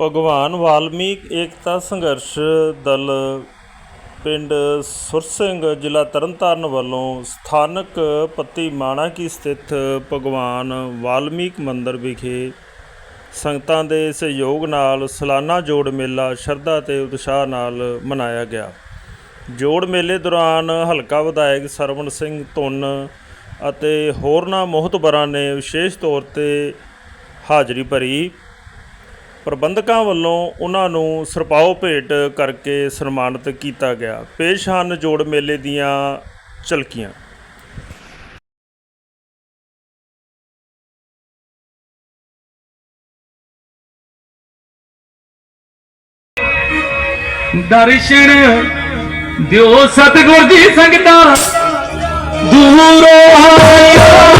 ਭਗਵਾਨ ਵਾਲਮੀਕ ਏਕਤਾ ਸੰਘਰਸ਼ ਦਲ ਪਿੰਡ ਸੁਰ ਸਿੰਘ ਜ਼ਿਲ੍ਹਾ ਤਰਨਤਾਰਨ ਵੱਲੋਂ ਸਥਾਨਕ ਪੱਤੀ ਮਾਣਾ ਕੀ ਸਥਿਤ ਭਗਵਾਨ ਵਾਲਮੀਕ ਮੰਦਿਰ ਵਿਖੇ ਸੰਗਤਾਂ ਦੇ ਸਹਿਯੋਗ ਨਾਲ ਸਾਲਾਨਾ ਜੋੜ ਮੇਲਾ ਸ਼ਰਧਾ ਤੇ ਉਤਸ਼ਾਹ ਨਾਲ ਮਨਾਇਆ ਗਿਆ। ਜੋੜ ਮੇਲੇ ਦੌਰਾਨ ਹਲਕਾ ਵਿਧਾਇਕ ਸਰਵਣ ਸਿੰਘ ਧੁੰਨ ਅਤੇ ਹੋਰਨਾਂ ਮੋਹਤਬਰਾਂ ਨੇ ਵਿਸ਼ੇਸ਼ ਤੌਰ ਤੇ ਹਾਜ਼ਰੀ ਭਰੀ। ਪ੍ਰਬੰਧਕਾਂ ਵੱਲੋਂ ਉਹਨਾਂ ਨੂੰ ਸਰਪਾਓ ਭੇਟ ਕਰਕੇ ਸਨਮਾਨਿਤ ਕੀਤਾ ਗਿਆ। ਪੇਸ਼ ਹਨ ਜੋੜ ਮੇਲੇ ਦੀਆਂ ਝਲਕੀਆਂ। ਦਰਸ਼ਨ ਦਿਓ ਸਤਿਗੁਰ ਦੀ ਸੰਗਤਾਂ। ਦੂਰੋਂ ਆਇਆ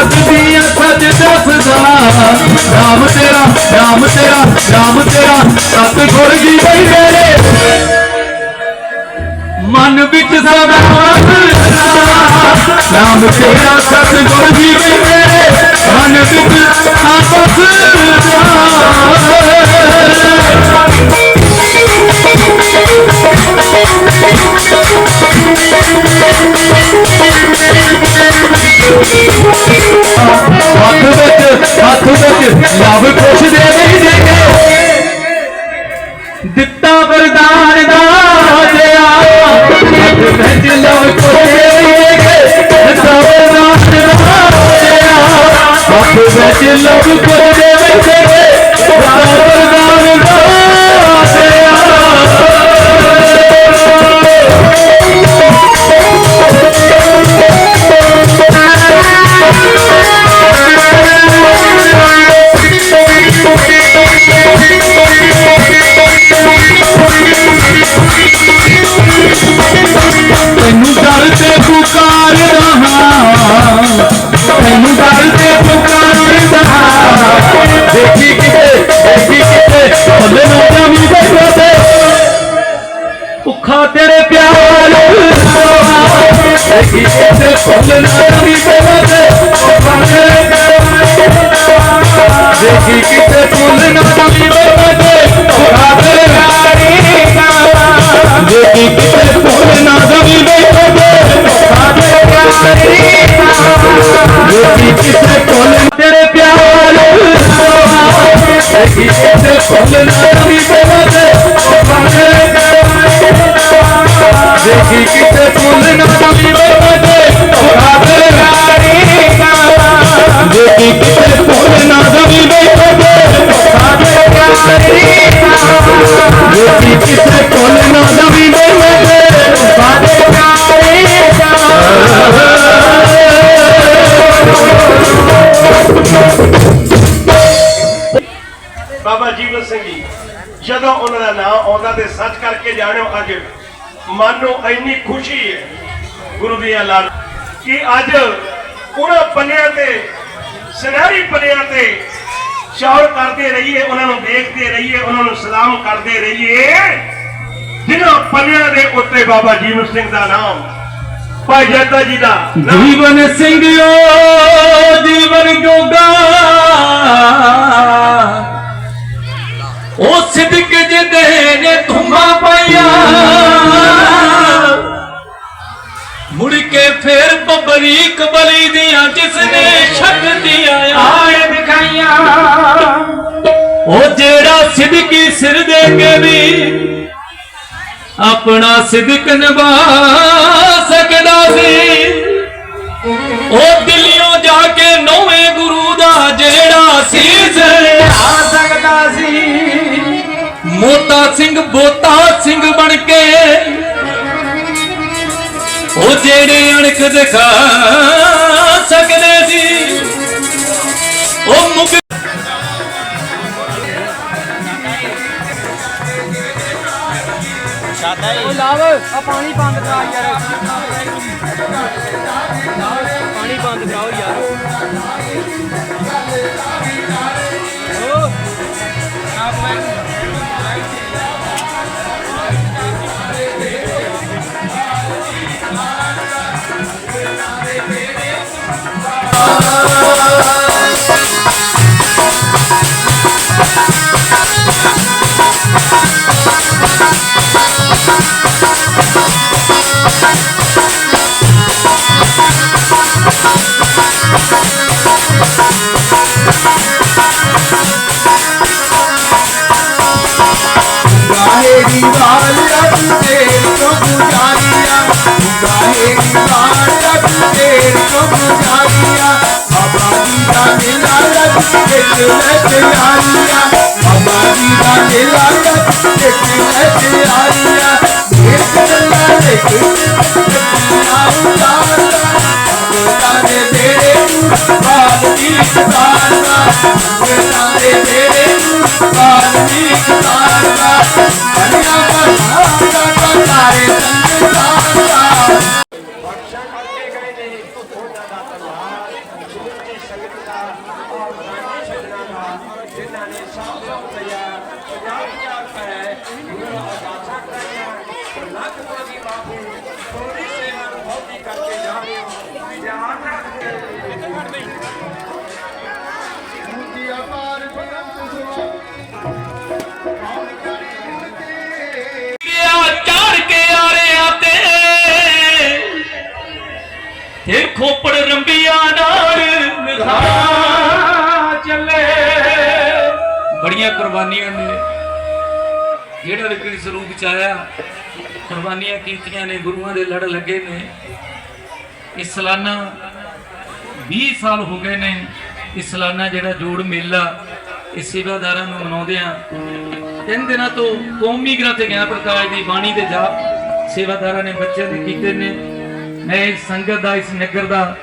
ਤੈਨੂੰ ਸੱਚ ਦੀਆਂ ਸੱਚ ਦੱਸਦਾ ਰਾਮ ਤੇਰਾ ਰਾਮ ਤੇਰਾ ਰਾਮ ਤੇਰਾ, ਸਤਿਗੁਰ ਜੀ ਬਈ ਮੇਰੇ। ਮਨ ਵਿੱਚ ਸਦਾ ਵਸਦਾ ਨਾਮ ਤੇਰਾ, ਸਤਿਗੁਰ ਜੀ ਬਈ ਮੇਰੇ। ਮਨ ਵਿੱਚ ਸਦਾ ਵਸਦਾ ਹੱਥ ਹੱਥ ਕੁਛ ਦੇ ਨਹੀਂ ਦੇਗੇ ਦਿੱਤਾ ਵਰਦਾਨ ਦਾ ਦਿਆ ਵਿੱਚ ਲਵ ਕੁਛ ਦੇ ਨਹੀਂ ਦੇਗੇ ਦਿੱਤਾ ਵਰਦਾਨ ਦਾ ਦਿਆ ਵਿੱਚ ਲਵ ਕੁਛ ਦੇਖੀ ਕਿਤੇ ਭੱਲੇ ਨਾ ਜਾਵੀ ਬੈਠੋ ਤੇ ਭੁੱਖਾ ਤੇਰੇ ਪਿਆਰ ਦੇਖੀ ਕਿਤੇ ਭੁੱਲ ਨਾ ਜਾਵੀ ਬੈਠੋ ਤੇ ਭੁੱਖਾ ਦੇਖੀ ਕਿਤੇ ਭੁੱਲ ਨਾ ਜਾਵੀ ਬੈਠੋ ਤੇ ਭੁੱਖਾ ਤੇਰੇ ਬਾਬਾ ਜੀਵਨ ਸਿੰਘ ਜੀ, ਜਦੋਂ ਉਹਨਾਂ ਦਾ ਨਾਮ ਆਉਂਦਾ ਤੇ ਸੱਚ ਕਰਕੇ ਜਾਣਿਓ ਅੱਜ, ਮਨ ਨੂੰ ਇੰਨੀ ਖੁਸ਼ੀ ਹੈ ਗੁਰੂ ਦੀਆਂ ਲਾਲ ਕਿ ਅੱਜ ਉਹਨਾਂ ਪੰਨਿਆਂ ਤੇ, ਸੁਨਹਿਰੀ ਪੰਨਿਆਂ ਤੇ ਸ਼ੌਰ ਕਰਦੇ ਰਹੀਏ, ਉਹਨਾਂ ਨੂੰ ਦੇਖਦੇ ਰਹੀਏ, ਉਹਨਾਂ ਨੂੰ ਸਲਾਮ ਕਰਦੇ ਰਹੀਏ। ਜਿਨ੍ਹਾਂ ਪੰਨਿਆਂ ਦੇ ਉੱਤੇ ਬਾਬਾ ਜੀਵਨ ਸਿੰਘ ਦਾ ਨਾਮ, ਭਾਈ ਜੱਦਾ ਜੀ ਦਾ ਨਾਮ। ਸਿੰਘ ਸਿੰਘਿਓ ਜੀਵਨ ਜੋਗਾ। ਉਹ ਸਿੱਧਕ ਜਿਹਦੇ ਨੇ ਧੁਮਾ ਪਾਈਆਂ ਮੁੜ ਕੇ ਫੇਰ ਬਬਰੀਕ ਬਲੀ ਦੀਆਂ ਜਿਸ ਨੇ ਸ਼ਕਤੀਆਂ ਆਏ ਦਿਖਾਈਆਂ ਉਹ ਜਿਹੜਾ ਸਿੱਧਕੀ ਸਿਰ ਦੇ ਕੇ ਵੀ ਆਪਣਾ ਸਿਦਕ ਨਿਭਾ ਸਕਦਾ ਸੀ। ਉਹ ਦਿੱਲੀੋਂ ਜਾ ਕੇ ਨੌਵੇਂ ਗੁਰੂ ਦਾ ਜਿਹੜਾ ਸੀਸ ਆ ਸਕਦਾ ਸੀ। ਸਿੰਘ ਬੋਤਾ ਸਿੰਘ ਬਣ ਕੇ ਜਿਹੜੇ ਅਣਖ ਦਿਖਾ ਸਕਦੇ ਸੀ, ਉਹ ਮੁਕ ਉਹ ਲਾਵ ਆ ਪਾਣੀ ਬੰਦ ਕਰਾ ਯਾਰ। ਪਾਣੀ ਬੰਦ ਕਰਾਓ ਯਾਰ। ਆਪ ਮੈਂ ਇੱਕ ਲੈ ਕੇ ਆਈਆ ਬਾਬਾ ਜੀ ਦਾ ਖੇਲਾ ਤੱਕ ਇੱਕ ਲੈ ਕੇ ਆਈਆ ਦੇਖ ਗੱਲਾਂ ਦੇ ਇੱਕ ਖੋਪੜ ਰੰਬੀਆਂ ਨਾਲ ਨਿਖਾ ਚੱਲੇ। ਬੜੀਆਂ ਕੁਰਬਾਨੀਆਂ ਨੇ। ਜਿਹੜਾ ਵਿਕਰੀ ਸਰੂਪ ਚ ਆਇਆ ਕੁਰਬਾਨੀਆਂ ਕੀਤੀਆਂ ਨੇ, ਗੁਰੂਆਂ ਦੇ ਲੜ ਲੱਗੇ ਨੇ। ਇਸ ਸਾਲਾਨਾ 20 ਸਾਲ ਹੋ ਗਏ ਨੇ। ਇਸ ਸਾਲਾਨਾ ਜਿਹੜਾ ਜੋੜ ਮੇਲਾ ਇਹ ਸੇਵਾਦਾਰਾਂ ਨੂੰ ਮਨਾਉਂਦੇ ਆ ਤਿੰਨ ਦਿਨਾਂ ਤੋਂ ਕੌਮੀ ਗ੍ਰੰਥ ਗਿਆਨ ਪ੍ਰਕਾਸ਼ ਦੀ ਬਾਣੀ ਦੇ ਜਾਪ ਸੇਵਾਦਾਰਾਂ ਨੇ ਬੱਚਿਆਂ ਦੇ ਕੀਤੇ ਨੇ। ਮੈਂ ਇਸ ਸੰਗਤ ਦਾ ਇਸ ਨਗਰ ਦਾ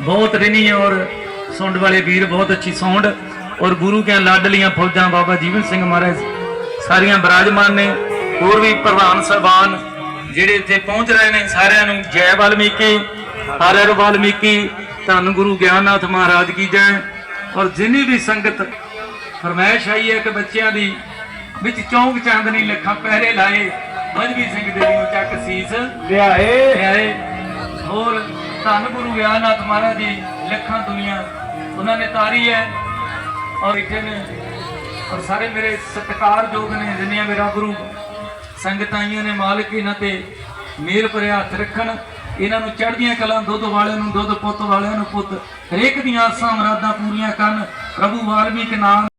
ਬਹੁਤ ਰਿਣੀ ਔਰ ਸੁੰਡ ਵਾਲੇ ਵੀਰ ਬਹੁਤ ਅੱਛੀ ਸੌਂਡ ਔਰ ਗੁਰੂ ਕੇ ਲਾਡਲੀਆਂ ਫੌਜਾਂ ਬਾਬਾ ਜੀਵਨ ਸਿੰਘ ਮਹਾਰਾਜ ਸਾਰੀਆਂ ਬਿਰਾਜਮਾਨ ਨੇ ਹੋਰ ਵੀ ਪ੍ਰਧਾਨ ਸਰਬਾਨ ਜਿਹੜੇ ਇੱਥੇ ਪਹੁੰਚ ਰਹੇ ਨੇ ਸਾਰਿਆਂ ਨੂੰ ਜੈ ਵਾਲਮੀਕੀ ਹਰਿ ਹਰਿ ਵਾਲਮੀਕੀ ਧੰਨ ਗੁਰੂ ਗਿਆਨਨਾਥ ਮਹਾਰਾਜ ਕੀ ਜੈ। ਔਰ ਜਿੰਨੀ ਵੀ ਸੰਗਤ ਫਰਮਾਇਸ਼ ਆਈ ਹੈ ਕਿ ਬੱਚਿਆਂ ਦੀ ਵਿੱਚ ਚੌਂਕ ਚਾਂਦਨੀ ਲੱਖਾਂ ਪਹਿਰੇ ਲਾਏ ਮਜਬੀ ਸਿੰਘ ਦੇ ਲਈ ਚੱਕ ਸੀਸ ਲਿਆਏ। ਲਿਆਏ। ਹੋਰ ਧੰਨ ਗੁਰੂ ਗਿਆਨਨਾਥ ਮਹਾਰਾਜ ਜੀ, ਲੱਖਾਂ ਦੁਨੀਆ, ਉਹਨਾਂ ਨੇ ਤਾਰੀ ਹੈ ਔਰ ਇੱਥੇ ਨੇ ਔਰ ਸਾਰੇ ਮੇਰੇ ਸਤਿਕਾਰਯੋਗ ਨੇ, ਜਿੰਨੀਆਂ ਮੇਰਾ ਗੁਰੂ ਸੰਗਤਾਂ ਆਈਆਂ ਨੇ ਮਾਲਕ ਇਹਨਾਂ ਤੇ ਮੇਰ ਭਰਿਆ ਹੱਥ ਰੱਖਣ, ਇਹਨਾਂ ਨੂੰ ਚੜ੍ਹਦੀਆਂ ਕਲਾਂ, ਦੁੱਧ ਵਾਲਿਆਂ ਨੂੰ, ਦੁੱਧ ਪੁੱਤ ਵਾਲਿਆਂ ਨੂੰ ਪੁੱਤ, ਹਰੇਕ ਦੀਆਂ ਆਸਾਂ, ਮੁਰਾਦਾਂ ਪੂਰੀਆਂ ਕਰਨ, ਪ੍ਰਭੂ ਵਾਲਮੀਕ ਨਾਮ